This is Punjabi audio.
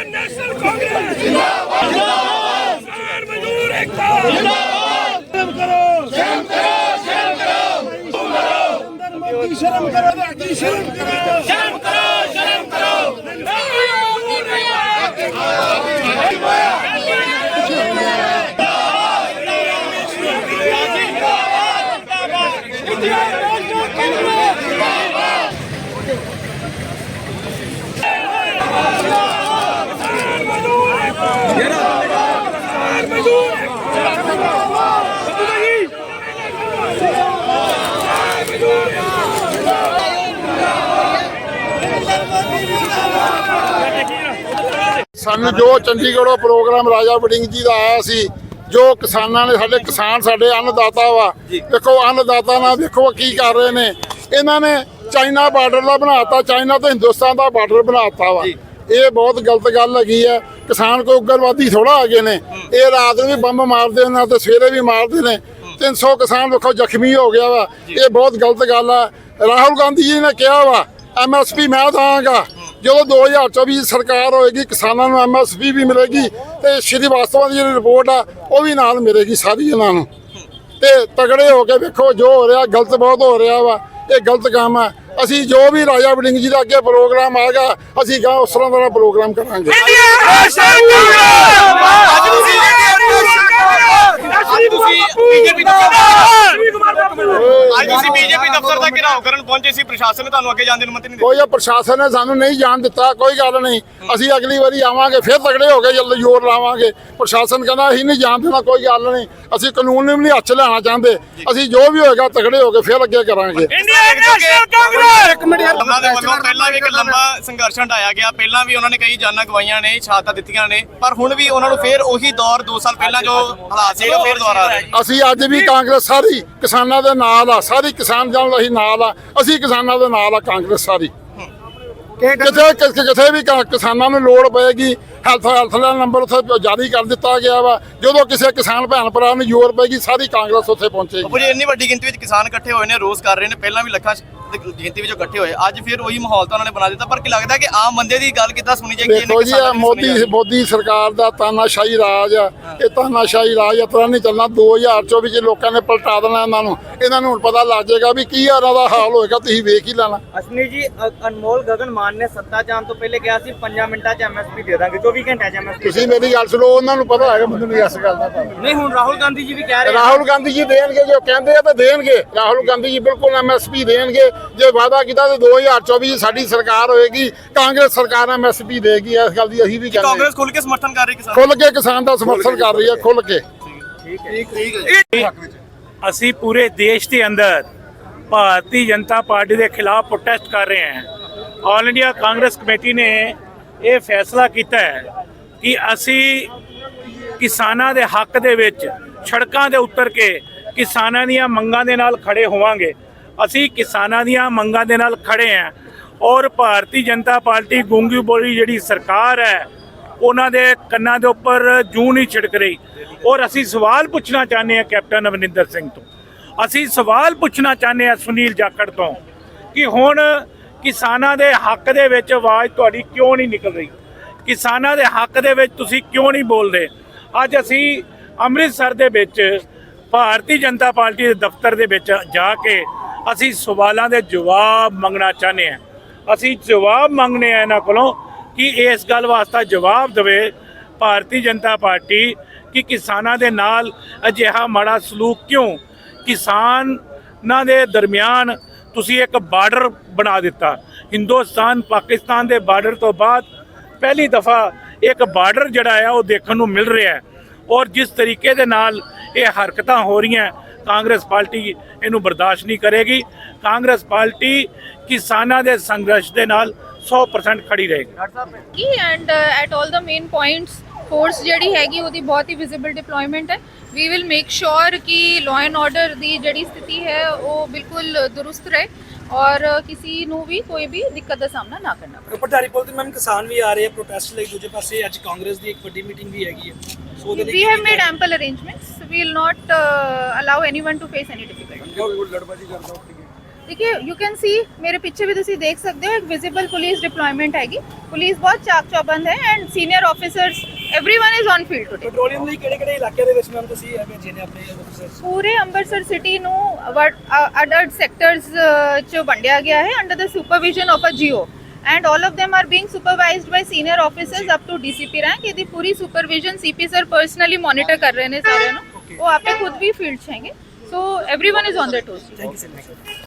ਇੰਡੀਅਨ ਨੈਸ਼ਨਲ ਕਾਂਗਰਸ ਜਿੰਦਾਬਾਦ ਜਿੰਦਾਬਾਦ ਕਿਸਾਨ ਮਜ਼ਦੂਰ ਏਕਤਾ ਸ਼ਰਮ ਕਰੋ ਸ਼ਰਮ ਕਰੋ ਸ਼ਰਮ ਕਰੋ ਅੰਦਰ ਮੋਦੀ ਸ਼ਰਮ ਕਰੋ ਤੁਹਾਡੀ ਸ਼ਰਮ ਕਰੋ ਸ਼ਰਮ ਕਰੋ ਸ਼ਰਮ ਕਰੋ ਮਜ਼ਦੂਰ ਸਾਨੂੰ ਜੋ ਚੰਡੀਗੜ੍ਹੋਂ ਪ੍ਰੋਗਰਾਮ ਰਾਜਾ ਵੜਿੰਗ ਜੀ ਦਾ ਆਇਆ ਸੀ ਜੋ ਕਿਸਾਨਾਂ ਨੇ ਸਾਡੇ ਕਿਸਾਨ ਸਾਡੇ ਅੰਨਦਾਤਾ ਵਾ ਦੇਖੋ ਅੰਨਦਾਤਾ ਨਾਲ ਦੇਖੋ ਕੀ ਕਰ ਰਹੇ ਨੇ। ਇਹਨਾਂ ਨੇ ਚਾਈਨਾ ਬਾਰਡਰ ਦਾ ਬਣਾਤਾ ਚਾਈਨਾ ਤੇ ਹਿੰਦੁਸਤਾਨ ਦਾ ਬਾਰਡਰ ਬਣਾਤਾ ਵਾ। ਇਹ ਬਹੁਤ ਗਲਤ ਗੱਲ ਹੈਗੀ ਆ ਕਿਸਾਨ ਕੋਈ ਉਗਰਵਾਦੀ ਥੋੜਾ ਆ ਗਏ ਨੇ ਇਹ ਰਾਤ ਨੂੰ ਵੀ ਬੰਬ ਮਾਰਦੇ ਨੇ ਤੇ ਸਵੇਰੇ ਵੀ ਮਾਰਦੇ ਨੇ। 300 ਕਿਸਾਨ ਦੇਖੋ ਜ਼ਖਮੀ ਹੋ ਗਿਆ ਵਾ। ਇਹ ਬਹੁਤ ਗਲਤ ਗੱਲ ਆ। ਰਾਹੁਲ ਗਾਂਧੀ ਜੀ ਨੇ ਕਿਹਾ ਵਾ ਐਮਐਸਪੀ ਮੈਂ ਦਾਂਗਾ ਜਦੋਂ 2024 ਦੀ ਸਰਕਾਰ ਹੋਏਗੀ, ਕਿਸਾਨਾਂ ਨੂੰ ਐਮਐਸਪੀ ਵੀ ਮਿਲੇਗੀ ਤੇ ਸ਼੍ਰੀ ਵਾਸਤਵਾ ਦੀ ਜਿਹੜੀ ਰਿਪੋਰਟ ਆ, ਉਹ ਵੀ ਨਾਲ ਮਿਲੇਗੀ ਸਾਰੀ ਇਹਨਾਂ ਨੂੰ। ਤੇ ਤਗੜੇ ਹੋ ਕੇ ਵੇਖੋ, ਜੋ ਹੋ ਰਿਹਾ, ਗਲਤ ਬਹੁਤ ਹੋ ਰਿਹਾ ਵਾ, ਇਹ ਗਲਤ ਕੰਮ ਆ। ਅਸੀਂ ਜੋ ਵੀ ਰਾਜਾ ਵੜਿੰਗ ਜੀ ਦਾ ਅੱਗੇ ਪ੍ਰੋਗਰਾਮ ਆਏਗਾ, ਅਸੀਂ ਉਸ ਤਰ੍ਹਾਂ ਦਾ ਪ੍ਰੋਗਰਾਮ ਕਰਾਂਗੇ ਇੰਡੀਅਨ ਨੈਸ਼ਨਲ ਕਾਂਗਰਸ ਅੱਜ ਤੁਸੀਂ ਅੱਜ ਤੁਸੀਂ ਬੀਜੇਪੀ ਅੱਜ ਤੁਸੀਂ ਬੀਜੇਪੀ ਦਫ਼ਤਰ ਦਾ ਪਹੁੰਚੇ ਸੀ ਪ੍ਰਸ਼ਾਸਨ ਨੇ ਤੁਹਾਨੂੰ ਅੱਗੇ ਜਾਣ ਦੀ ਅਨੁਮਤੀ ਨਹੀਂ ਦਿੱਤੀ? ਕੋਈ ਪ੍ਰਸ਼ਾਸਨ ਨੇ ਸਾਨੂੰ ਨਹੀਂ ਜਾਣ ਦਿੱਤਾ ਕੋਈ ਗੱਲ ਨਹੀਂ। ਅਸੀਂ ਅਗਲੀ ਵਾਰੀ ਆਵਾਂਗੇ ਫਿਰ ਤਗੜੇ ਹੋ ਕੇ ਜਲਦੀ ਜ਼ੋਰ ਲਾਵਾਂਗੇ। ਪ੍ਰਸ਼ਾਸਨ ਕਹਿੰਦਾ ਅਸੀਂ ਨਹੀਂ ਜਾਣ ਦੇਣਾ ਕੋਈ ਗੱਲ ਨਹੀਂ। ਅਸੀਂ ਕਾਨੂੰਨ ਨੂੰ ਵੀ ਨਹੀਂ ਹੱਥ ਲੈਣਾ ਚਾਹੁੰਦੇ। ਅਸੀਂ ਜੋ ਵੀ ਹੋਏਗਾ ਤਗੜੇ ਹੋ ਕੇ ਫਿਰ ਅੱਗੇ ਕਰਾਂਗੇ। ਇੰਡੀਅਨ ਨੈਸ਼ਨਲ ਕਾਂਗਰਸ ਉਹਨਾਂ ਦੇ ਵੱਲੋਂ ਪਹਿਲਾਂ ਵੀ ਇੱਕ ਲੰਬਾ ਸੰਘਰਸ਼ ਹਟਾਇਆ ਗਿਆ। ਪਹਿਲਾਂ ਵੀ ਉਹਨਾਂ ਨੇ ਕਈ ਜਾਨਾਂ ਗਵਾਈਆਂ ਨੇ ਸ਼ਹਾਦਤਾਂ ਦਿੱਤੀਆਂ ਨੇ। ਪਰ ਹੁਣ ਵੀ ਉਹਨਾਂ ਨੂੰ ਫੇਰ ਉਹੀ ਦੌਰ 2 ਸਾਲ ਪਹਿਲਾਂ ਜੋ ਹਾਲਾਤ ਸੀ ਉਹ ਫੇਰ ਦੁਬਾਰਾ ਆ ਰਹੇ ਨੇ। ਅਸੀਂ ਅੱਜ ਵੀ ਕਾਂਗਰਸ ਸਾਰੀ ਕਿਸਾਨਾਂ ਦੇ ਨਾਲ ਆ ਸਾਰੀ ਕਿਸਾਨ ਜਨ ਅਸੀਂ ਨਾਲ ਆ। ਅਸੀਂ ਕਿਸਾਨਾਂ ਦੇ ਨਾਲ ਆ ਕਾਂਗਰਸ ਸਾਰੀ। ਕਿਤੇ ਕਿ- ਕਿਤੇ ਵੀ ਕਿਸਾਨਾਂ ਨੂੰ ਲੋੜ ਪਏਗੀ ਹੈਲਥ ਹੈਲਥ ਲਾਈਨ ਨੰਬਰ ਉੱਥੇ ਜਾਰੀ ਕਰ ਦਿੱਤਾ ਗਿਆ ਵਾ। ਜਦੋਂ ਕਿਸੇ ਕਿਸਾਨ ਭੈਣ ਭਰਾ ਨੂੰ ਜ਼ੋਰ ਪਏਗੀ ਸਾਰੀ ਕਾਂਗਰਸ ਉੱਥੇ ਪਹੁੰਚੇਗੀ। ਬਾਪੂ ਜੀ ਇੰਨੀ ਵੱਡੀ ਗਿਣਤੀ ਵਿੱਚ ਕਿਸਾਨ ਇਕੱਠੇ ਹੋਏ ਨੇ ਰੋਸ ਕਰ ਰਹੇ ਨੇ। ਪਹਿਲਾਂ ਵੀ ਲੱਖਾਂ ਦੀ ਗਿਣਤੀ ਵਿੱਚ ਇਕੱਠੇ ਹੋਏ। ਅੱਜ ਫਿਰ ਉਹੀ ਮਾਹੌਲ ਤਾਂ ਉਹਨਾਂ ਨੇ ਬਣਾ ਦਿੱਤਾ। ਪਰ ਕੀ ਲੱਗਦਾ ਕਿ ਆਮ ਬੰਦੇ ਦੀ ਗੱਲ ਕਿੱਦਾਂ ਸੁਣੀ ਜਾਏਗੀ? ਇਹਨੇ ਦੇਖੋ ਜੀ ਦੀ ਸੁਣੀ ਮੋਦੀ। ਮੋਦੀ ਸਰਕਾਰ ਦਾ ਤਾਨਾਸ਼ਾਹੀ ਰਾਜ ਆ। ਇਹ ਤਾਨਾਸ਼ਾਹੀ ਰਾਜ ਇਸ ਤਰ੍ਹਾਂ ਨਹੀਂ ਚੱਲਣਾ 2024 ਚ ਲੋਕਾਂ ਨੇ ਪਲਟਾ ਦੇਣਾ ਇਹਨਾਂ ਨੂੰ। ਇਹਨਾਂ ਨੂੰ ਹੁਣ ਪਤਾ ਲੱਗ ਜਾਏਗਾ ਵੀ ਕੀ ਇਹਨਾਂ ਦਾ ਹਾਲ ਹੋਏਗਾ ਤੁਸੀਂ ਵੇਖ ਹੀ ਲੈਣਾ। ਅਸ਼ਨੀ ਜੀ ਅਨਮੋਲ ਗਗਨ ਮਾਨ ਨੇ ਸੱਤਾ ਜਾਣ ਤੋਂ ਪਹਿਲੇ ਕਿਹਾ ਸੀ 5 ਮਿੰਟਾਂ 'ਚ ਐਮਐਸਪੀ ਦੇ ਦਾਂਗੇ। 24 ਘੰਟਿਆਂ 'ਚ ਐਮਐਸਪੀ ਤੁਸੀਂ ਮੇਰੀ ਗੱਲ ਸੁਣੋ ਉਹਨਾਂ ਨੂੰ ਪਤਾ ਹੈਗਾ ਮੈਨੂੰ ਨਹੀਂ ਇਸ ਗੱਲ ਦਾ ਪਤਾ। ਨਹੀਂ ਹੁਣ ਰਾਹੁਲ ਗਾਂਧੀ ਜੀ ਵੀ ਕਹਿ ਰਹੇ ਰਾਹੁਲ ਗਾਂਧੀ ਜੀ ਦੇਣਗੇ ਜੋ ਕਹਿੰਦੇ ਆ ਤਾਂ ਦੇਣਗੇ। ਰਾਹੁਲ ਗਾਂਧੀ ਜੀ ਬਿਲਕੁਲ ਐਮਐਸਪੀ ਦੇਣਗੇ। ਜੇ ਵਾਅਦਾ ਕੀਤਾ ਤਾਂ 2024 ਚ ਸਾਡੀ ਸਰਕਾਰ ਹੋਏਗੀ ਕਾਂਗਰਸ ਸਰਕਾਰ ਐਮਐਸਪੀ ਦੇਗੀ ਇਸ ਗੱਲ ਦੀ ਅਸੀਂ ਵੀ ਕਹਿੰਦੇ ਕਾਂਗਰਸ ਖੁੱਲ ਕੇ ਸਮਰਥਨ ਕਰ ਰਹੀ ਕਿਸਾਨ। ਖੁੱਲ ਕੇ ਕਿਸਾਨ ਦਾ ਸਮਰਥਨ ਕਰ ਰਹੀ ਹੈ ਖੁੱਲ ਕੇ। ਅਸੀਂ ਪੂਰੇ ਦੇਸ਼ ਦੇ ਅੰਦਰ ਭਾਰਤੀ ਜਨਤਾ ਪਾਰਟੀ ਦੇ ਖਿਲਾਫ ਪ੍ਰੋਟੈਸਟ ਕਰ ਰਹੇ ਹਾਂ। ਆਲ ਇੰਡੀਆ ਕਾਂਗਰਸ ਕਮੇਟੀ ਨੇ ਇਹ ਫੈਸਲਾ ਕੀਤਾ ਹੈ ਕਿ ਅਸੀਂ ਕਿਸਾਨਾਂ ਦੇ ਹੱਕ ਦੇ ਵਿੱਚ ਸੜਕਾਂ ਦੇ ਉਤਰ ਕੇ ਕਿਸਾਨਾਂ ਦੀਆਂ ਮੰਗਾਂ ਦੇ ਨਾਲ ਖੜੇ ਹੋਵਾਂਗੇ। ਅਸੀਂ ਕਿਸਾਨਾਂ ਦੀਆਂ ਮੰਗਾਂ ਦੇ ਨਾਲ ਖੜੇ ਹਾਂ ਔਰ ਭਾਰਤੀ ਜਨਤਾ ਪਾਰਟੀ ਗੂੰਗੀ ਬੋਲੀ ਜਿਹੜੀ ਸਰਕਾਰ ਹੈ, ਉਹਨਾਂ ਦੇ ਕੰਨਾਂ ਦੇ ਉੱਪਰ ਜੂੰ ਨਹੀਂ ਛਿੜਕ ਰਹੀ। ਔਰ ਅਸੀਂ ਸਵਾਲ ਪੁੱਛਣਾ ਚਾਹੁੰਦੇ ਹਾਂ ਕੈਪਟਨ ਅਮਰਿੰਦਰ ਸਿੰਘ ਤੋਂ। ਅਸੀਂ ਸਵਾਲ ਪੁੱਛਣਾ ਚਾਹੁੰਦੇ ਹਾਂ ਸੁਨੀਲ ਜਾਖੜ ਤੋਂ ਕਿ ਹੁਣ ਕਿਸਾਨਾਂ ਦੇ ਹੱਕ ਦੇ ਵਿੱਚ ਆਵਾਜ਼ ਤੁਹਾਡੀ ਕਿਉਂ ਨਹੀਂ ਨਿਕਲ ਰਹੀ? ਕਿਸਾਨਾਂ ਦੇ ਹੱਕ ਦੇ ਵਿੱਚ ਤੁਸੀਂ ਕਿਉਂ ਨਹੀਂ ਬੋਲਦੇ? ਅੱਜ ਅਸੀਂ ਅੰਮ੍ਰਿਤਸਰ ਦੇ ਵਿੱਚ ਭਾਰਤੀ ਜਨਤਾ ਪਾਰਟੀ ਦੇ ਦਫ਼ਤਰ ਦੇ ਵਿੱਚ ਜਾ ਕੇ ਅਸੀਂ ਸਵਾਲਾਂ ਦੇ ਜਵਾਬ ਮੰਗਣਾ ਚਾਹੁੰਦੇ ਹਾਂ। ਅਸੀਂ ਜਵਾਬ ਮੰਗਨੇ ਆ ਇਹਨਾਂ ਕੋਲੋਂ ਕਿ ਇਸ ਗੱਲ ਵਾਸਤੇ ਜਵਾਬ ਦੇਵੇ ਭਾਰਤੀ ਜਨਤਾ ਪਾਰਟੀ ਕਿ ਕਿਸਾਨਾਂ ਦੇ ਨਾਲ ਅਜਿਹਾ ਮਾੜਾ ਸਲੂਕ ਕਿਉਂ? ਕਿਸਾਨਾਂ ਦੇ ਦਰਮਿਆਨ ਤੁਸੀਂ ਇੱਕ ਬਾਰਡਰ ਬਣਾ ਦਿੱਤਾ। ਹਿੰਦੁਸਤਾਨ, ਪਾਕਿਸਤਾਨ ਦੇ ਬਾਰਡਰ ਤੋਂ ਬਾਅਦ ਪਹਿਲੀ ਦਫਾ ਇੱਕ ਬਾਰਡਰ ਜਿਹੜਾ ਆ, ਉਹ ਦੇਖਣ ਨੂੰ ਮਿਲ ਰਿਹਾ ਹੈ। ਔਰ ਜਿਸ ਤਰੀਕੇ ਦੇ ਨਾਲ ਇਹ ਹਰਕਤਾਂ ਹੋ ਰਹੀਆਂ, ਕਾਂਗਰਸ ਪਾਰਟੀ ਇਹਨੂੰ ਬਰਦਾਸ਼ਤ ਨਹੀਂ ਕਰੇਗੀ। ਕਾਂਗਰਸ ਪਾਰਟੀ ਕਿਸਾਨਾਂ ਦੇ ਸੰਘਰਸ਼ ਦੇ ਨਾਲ 100% ਖੜੀ ਰਹੇਗੀ। ਕੀ ਐਂਡ ਐਟ ਆਲ ਦਾ ਮੇਨ ਪੁਆਇੰਟਸ ਫੋਰਸ ਜਿਹੜੀ ਹੈਗੀ ਉਹਦੀ ਬਹੁਤ ਹੀ ਵਿਜ਼ੀਬਲ ਡਿਪਲੋਇਮੈਂਟ ਹੈ ਵੀ ਵਿਲ ਮੇਕ ਸ਼ੋਰ ਕਿ ਲਾਅ ਐਂਡ ਆਰਡਰ ਦੀ ਜਿਹੜੀ ਸਥਿਤੀ ਹੈ ਉਹ ਬਿਲਕੁਲ ਦੁਰੁਸਤ ਰਹੇ ਔਰ ਕਿਸੇ ਨੂੰ ਵੀ ਕੋਈ ਵੀ ਦਿੱਕਤ ਦਾ ਸਾਹਮਣਾ ਨਾ ਕਰਨਾ ਪਵੇ ਪਟਾਰੀ ਪੁਲ ਤੇ ਮੈਮ ਕਿਸਾਨ ਵੀ ਆ ਰਹੇ ਆ ਪ੍ਰੋਟੈਸਟ ਲਈ ਦੂਜੇ ਪਾਸੇ ਅੱਜ ਕਾਂਗਰਸ ਦੀ ਇੱਕ ਵੱਡੀ ਮੀਟਿੰਗ ਵੀ ਹੈਗੀ ਹੈ ਸੋ ਉਹਦੇ ਲਈ we have made ample arrangements we will not uh, allow anyone to face any difficulty देखिए यू कैन सी मेरे पीछे भी ਤੁਸੀਂ ਦੇਖ ਸਕਦੇ ਹੋ ਇੱਕ ਵਿਜ਼ੀਬਲ ਪੁਲਿਸ ਡਿਪਲੋਇਮੈਂਟ ਹੈਗੀ ਪੁਲਿਸ ਬਹੁਤ ਚਾਕ ਚੌਬੰਦ ਹੈ and senior officers everyone is on field today patrolling ਲਈ ਕਿਹੜੇ ਕਿਹੜੇ ਇਲਾਕਿਆਂ ਦੇ ਵਿੱਚ ਮੈਮ ਤੁਸੀਂ ਇਹ ਭੇਜੇ ਨੇ ਆਪਣੇ ਆਫੀਸਰਸ ਪੂਰੇ ਅੰਮ੍ਰਿਤਸਰ ਸਿਟੀ ਨੂੰ ਅਡ ਅਡ ਸੈਕਟਰਸ ਚ ਵੰਡਿਆ ਗਿਆ ਹੈ under the supervision of uh GO and all of them are being supervised by senior officers up to DCP rank ਇਹਦੀ ਪੂਰੀ supervision CP sir personally monitor ਕਰ ਰਹੇ ਨੇ ਸਾਰਿਆਂ ਨੂੰ ਉਹ ਆਪੇ ਖੁਦ ਵੀ ਫੀਲਡ ਚ ਹੈਗੇ so everyone is on their toes thank you sir